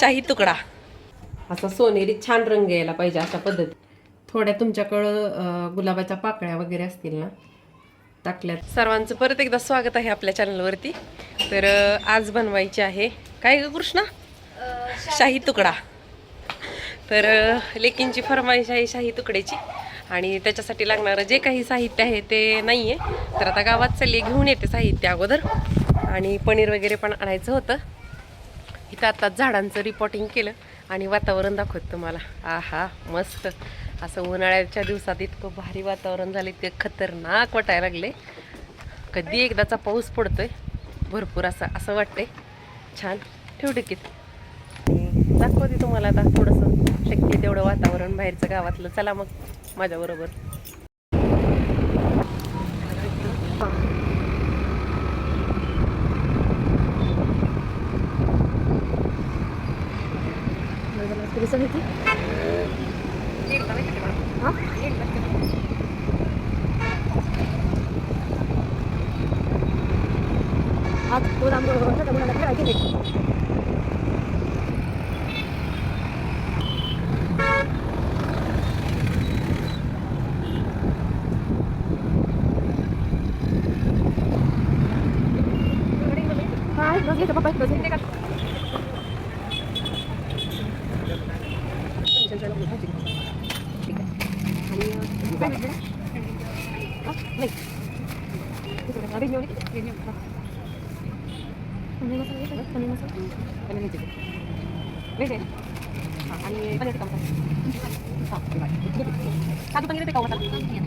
शाही तुकडा. असा सोनेरी छान रंग यायला पाहिजे अशा पद्धती थोड्या तुमच्याकडं गुलाबाच्या पाकळ्या वगैरे असतील ना टाकल्यात. सर्वांचं परत एकदा स्वागत आहे आपल्या चॅनलवरती. तर आज बनवायची आहे काय ग कृष्णा? शाही तुकडा. तर लेकींची फरमाईश आहे शाही तुकड्याची. आणि त्याच्यासाठी लागणारं जे काही साहित्य आहे ते नाही आहे तर आता गावात चालली घेऊन येते साहित्य अगोदर. आणि पनीर वगैरे पण आणायचं होतं. इथं आता झाडांचं रिपोर्टिंग केलं आणि वातावरण दाखवत तुम्हाला. आहा मस्त. असं उन्हाळ्याच्या दिवसात इतकं भारी वातावरण झालं ते खतरनाक वाटायला लागले. कधी एकदाचा पाऊस पडतोय भरपूर असं असं वाटतंय. छान. ठेव टिकीत दाखवते तुम्हाला आता थोडंसं. शक्य तेवढं वातावरण बाहेरचं गावातलं. चला मग माझ्याबरोबर. 一緒て。あ家食べてきます。あ、ごご覧、ただご覧だから、いけない。Gracias,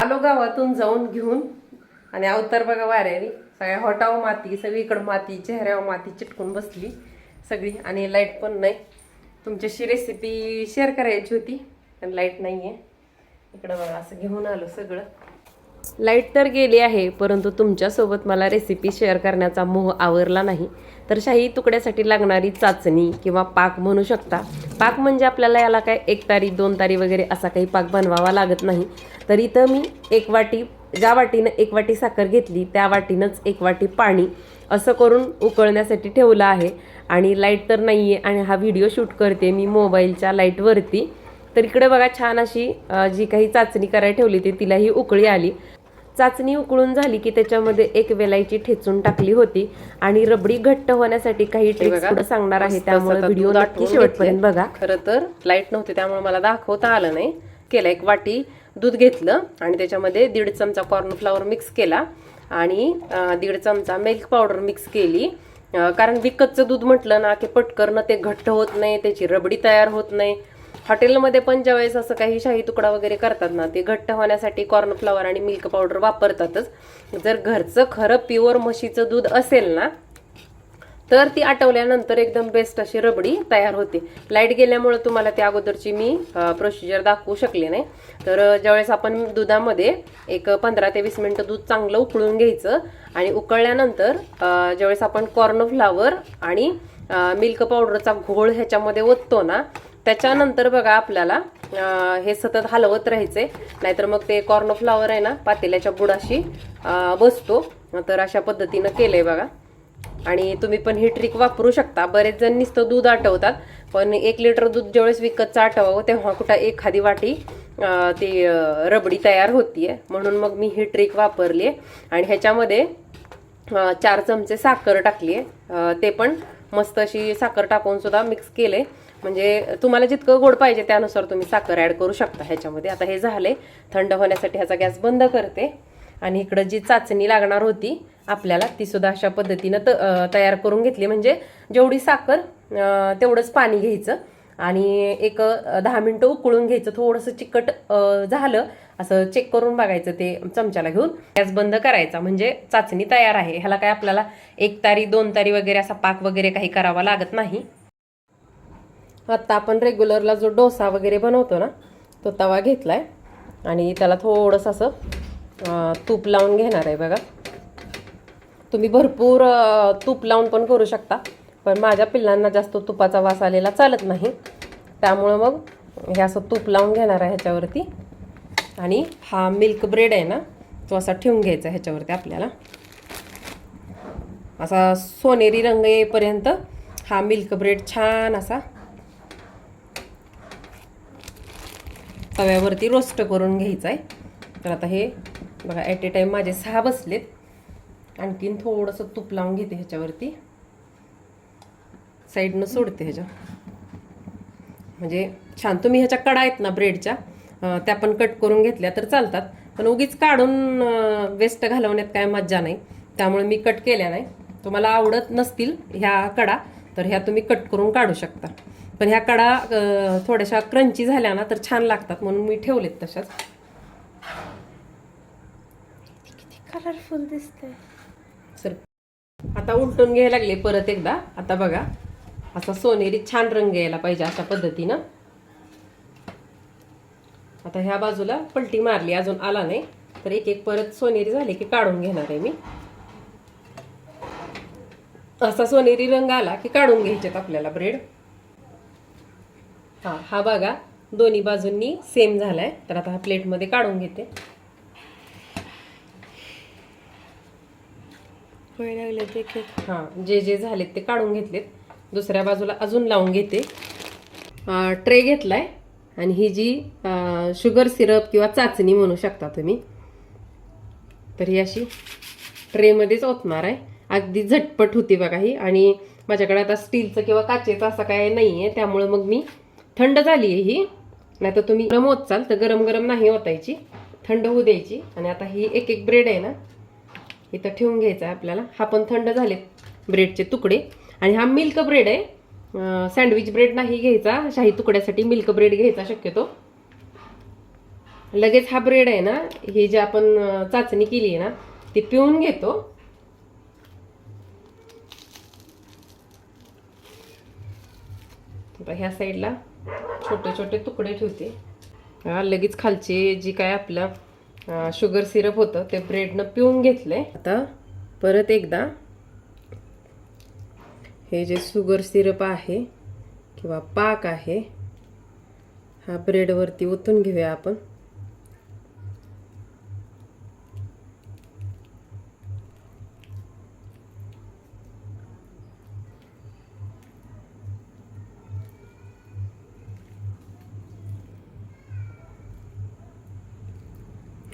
आलो गावातून जाऊन घेऊन आणि अवतर बघा वाऱ्याने सगळ्या हॉटाव माती सगळीकडं माती चेहऱ्यावर माती चिटकून बसली सगळी आणि लाइट पण नाही तुमच्याशी रेसिपी शेअर करायची होती पण लाइट नाही आहे इकडं बघा असं घेऊन आलो सगळं. लाइट तर गेली आहे परंतु तुमच्यासोबत मला रेसिपी शेअर करण्याचा मोह आवरला नाही. तर शाही तुकड्यासाठी लागणारी चाचणी किंवा पाक म्हणू शकता. पाक म्हणजे आपल्याला याला काय एक तारी दोन तारी वगैरे असा काही पाक बनवावा लागत नाही. तर इथं मी एक वाटी ज्या वाटीनं एक वाटी साखर घेतली त्या वाटीनंच एक वाटी पाणी असं करून उकळण्यासाठी ठेवलं आहे. आणि लाइट तर नाही आहे आणि हा व्हिडिओ शूट करते मी मोबाईलच्या लाईटवरती तर इकडे बघा छान अशी जी काही चाचणी करायला ठेवली होती तिलाही उकळी आली. चाचणी उकळून झाली की त्याच्यामध्ये एक वेलायची ठेचून टाकली होती आणि रबडी घट्ट होण्यासाठी काही ट्रिक्स पुढे सांगणार आहे. त्यामुळे व्हिडिओ नक्की शेवटपर्यंत बघा. खरं तर लाइट नव्हती त्यामुळे मला दाखवता आलं नाही. केलं एक वाटी दूध घेतलं आणि त्याच्यामध्ये दीड चमचा कॉर्नफ्लॉवर मिक्स केला आणि दीड चमचा मिल्क पावडर मिक्स केली. कारण विकतचं दूध म्हटलं ना की पटकरनं ते घट्ट होत नाही त्याची रबडी तयार होत नाही. हॉटेलमध्ये पण ज्यावेळेस असं काही शाही तुकडा वगैरे करतात ना ते घट्ट होण्यासाठी कॉर्नफ्लॉवर आणि मिल्क पावडर वापरतातच. जर घरचं खरं प्युअर म्हशीचं दूध असेल ना तर ती आटवल्यानंतर एकदम बेस्ट अशी रबडी तयार होते. लाइट गेल्यामुळे तुम्हाला त्या अगोदरची मी प्रोसिजर दाखवू शकले नाही. तर ज्यावेळेस आपण दुधामध्ये एक पंधरा ते वीस मिनटं दूध चांगलं उकळून घ्यायचं आणि उकळल्यानंतर ज्यावेळेस आपण कॉर्नफ्लावर आणि मिल्क पावडरचा घोळ ह्याच्यामध्ये ओततो ना त्याच्यानंतर बघा आपल्याला हे सतत हलवत राहायचे नाहीतर मग ते कॉर्नफ्लावर आहे ना पातेल्याच्या बुडाशी बसतो. तर अशा पद्धतीनं केलंय बघा. आणि तुम्ही पण ही ट्रिक वापरू शकता. बरेच जण नुसतं दूध आटवतात पण एक लिटर दूध ज्यावेळेस विकतचं आटवावं तेव्हा कुठं एखादी वाटी ती रबडी तयार होतीये. म्हणून मग मी ही ट्रिक वापरली आहे आणि ह्याच्यामध्ये चार चमचे साखर टाकली आहे ते पण मस्त अशी साखर टाकून सुद्धा मिक्स केले म्हणजे तुम्हाला जितकं गोड पाहिजे त्यानुसार तुम्ही साखर ॲड करू शकता ह्याच्यामध्ये. आता हे झाले थंड होण्यासाठी ह्याचा गॅस बंद करते. आणि इकडं जी चाचणी लागणार होती आपल्याला तीसुद्धा अशा पद्धतीनं त तयार करून घेतली. म्हणजे जेवढी साखर तेवढंच पाणी घ्यायचं. आणि एक दहा मिनटं उकळून घ्यायचं. थोडंसं चिकट झालं असं चेक करून बघायचं ते चमच्याला घेऊन. गॅस बंद करायचा. म्हणजे चाचणी तयार आहे. ह्याला काय आपल्याला एक तारी दोन तारी वगैरे असा पाक वगैरे काही करावा लागत नाही. आत्ता आपण रेग्युलरला जो डोसा वगैरे बनवतो ना तो तवा घेतला आहे आणि त्याला थोडंसं असं तूप लावून घेणार आहे बघा. तुम्ही भरपूर तूप लावून पण करू शकता. पण माझ्या पिल्लांना जास्त तुपाचा वास आलेला चालत नाही. त्यामुळं मग हे असं तूप लावून घेणार आहे ह्याच्यावरती. आणि हा मिल्क ब्रेड आहे ना तो असा ठेवून घ्यायचा ह्याच्यावरती आपल्याला. असा सोनेरी रंग येईपर्यंत हा मिल्क ब्रेड छान असा तव्यावरती रोस्ट करून घ्यायचं आहे तर आता हे बघा ॲट ए टाईम माझे सहा बसलेत. आणखीन थोडंसं तूप लावून घेते ह्याच्यावरती. साईडनं सोडते ह्याच्या. म्हणजे छान तुम्ही ह्याच्या कडा आहेत ना ब्रेडच्या त्या पण कट करून घेतल्या तर चालतात. पण उगीच काढून वेस्ट घालवण्यात काय मज्जा नाही. त्यामुळे मी कट केल्या नाही. तुम्हाला आवडत नसतील ह्या कडा तर ह्या तुम्ही कट करून काढू शकता. पण ह्या कडा थोड्याशा क्रंची झाल्या ना तर छान लागतात. म्हणून मी ठेवलेत तशाच. किती कलरफुल दिसतंय. सर आता उलटून घ्यायला लागले परत एकदा. आता बघा असा सोनेरी छान रंग यायला पाहिजे अशा पद्धतीनं. आता ह्या बाजूला पलटी मारली अजून आला नाही. तर एक एक परत सोनेरी झाले की काढून घेणार आहे मी. असा सोनेरी रंग आला की काढून घ्यायचेत आपल्याला ब्रेड. हा हा बघा दोन्ही बाजूंनी सेम झालाय. तर आता हा प्लेटमध्ये काढून घेते. हां जे जे झालेत ते काढून घेतलेत. दुसऱ्या बाजूला अजून लावून घेते. ट्रे घेतलाय. आणि ही जी अं, शुगर सिरप किंवा चाचणी म्हणू शकता तुम्ही तर ही अशी ट्रेमध्येच ओतणार आहे. अगदी झटपट होती बघा ही. आणि माझ्याकडे आता स्टीलचं किंवा काचेचं असं काय नाही आहे त्यामुळं मग मी थंड झाली आहे ही. नाही तर तुम्ही गरम होत चाल तर गरम गरम नाही ओतायची. थंड होऊ द्यायची. आणि आता ही एक एक ब्रेड आहे ना इथं ठेवून घ्यायचा आहे आपल्याला. हा पण थंड झालेत ब्रेडचे तुकडे. आणि हा मिल्क ब्रेड आहे. सँडविच ब्रेड नाही घ्यायचा. शाही तुकड्यासाठी मिल्क ब्रेड घ्यायचा शक्यतो. लगेच हा ब्रेड आहे ना ही जी आपण चाचणी केली आहे ना ती पिऊन घेतो. ह्या साईडला छोटे छोटे तुकडे ठेवते. लगेच खालचे जी काय आपलं शुगर सिरप होतं ते ब्रेडनं पिऊन घेतलंय आता परत एकदा हे जे शुगर सिरप आहे किंवा पाक आहे हा ब्रेडवरती ओतून घेऊया आपण.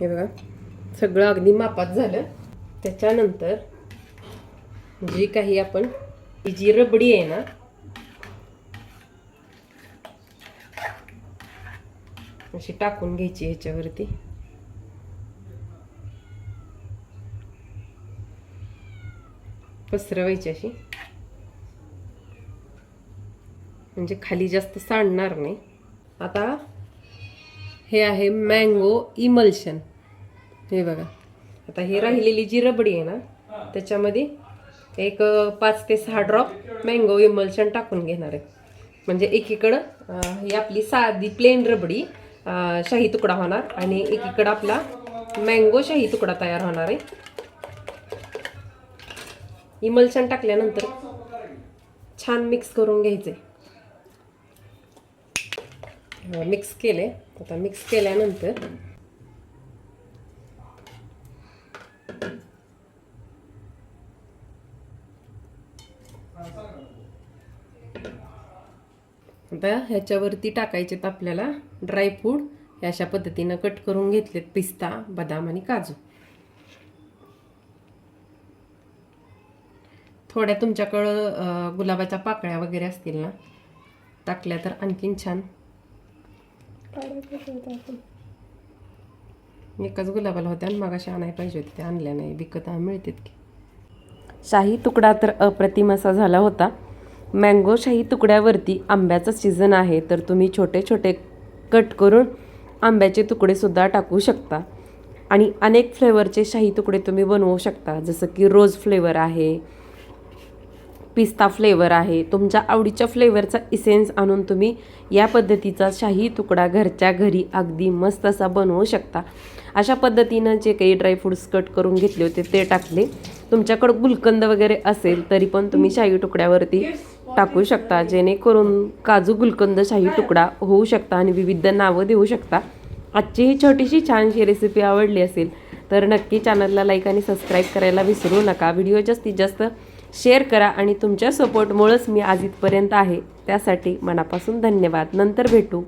हे बघा सगळं अगदी मापात झालं. त्याच्यानंतर जी काही आपण ही जी रबडी आहे ना अशी टाकून घ्यायची ह्याच्यावरती पसरवायची अशी. म्हणजे खाली जास्त सांडणार नाही. आता हे आहे मँगो इमल्शन हे बघा. आता ही राहिलेली जी रबडी आहे ना त्याच्यामध्ये एक पाच ते सहा ड्रॉप मँगो इमल्शन टाकून घेणार आहे. म्हणजे एकीकडं ही आपली साधी प्लेन रबडी शाही तुकडा होणार आणि एकीकडं आपला मँगो शाही तुकडा तयार होणार आहे. इमल्शन टाकल्यानंतर छान मिक्स करून घ्यायचे मिक्स केले. आता मिक्स केल्यानंतर आता ह्याच्यावरती टाकायचेत आपल्याला ड्रायफ्रूट हे अशा पद्धतीनं कट करून घेतलेत पिस्ता बदाम आणि काजू. थोड्या तुमच्याकडं गुलाबाच्या पाकळ्या वगैरे असतील ना टाकल्या तर आणखीन छान एकाच गुलाबाला होत्या आणि मागाशी आणायला पाहिजे होते ते आणल्या नाही. विकत मिळतात की. शाही तुकडा तर अप्रतिम असा झाला होता. मँगो शाही तुकड्यावरती आंब्याचं सीझन आहे तर तुम्ही छोटे छोटे कट करून आंब्याचे तुकडेसुद्धा टाकू शकता. आणि अनेक फ्लेवरचे शाही तुकडे तुम्ही बनवू शकता जसं की रोज फ्लेवर आहे पिस्ता फ्लेवर आहे. तुमच्या आवडीच्या फ्लेवरचा इसेन्स आणून तुम्ही या पद्धतीचा शाही तुकडा घरच्या घरी अगदी मस्त असा बनवू शकता. अशा पद्धतीनं जे काही ड्रायफ्रूट्स कट करून घेतले होते ते टाकले. तुमच्याकडं गुलकंद वगैरे असेल तरी पण तुम्ही शाही तुकड्यावरती टाकू शकता. जेणेकरून काजू गुलकंद शाही तुकडा होऊ शकता आणि विविध नावं देऊ शकता. आजची ही छोटीशी छानशी रेसिपी आवडली असेल तर नक्की चॅनलला लाईक आणि सबस्क्राईब करायला विसरू नका. व्हिडिओ जास्तीत जास्त शेअर करा आणि तुमच्या सपोर्टमुळंच मी आज इथपर्यंत आहे. त्यासाठी मनापासून धन्यवाद. नंतर भेटू.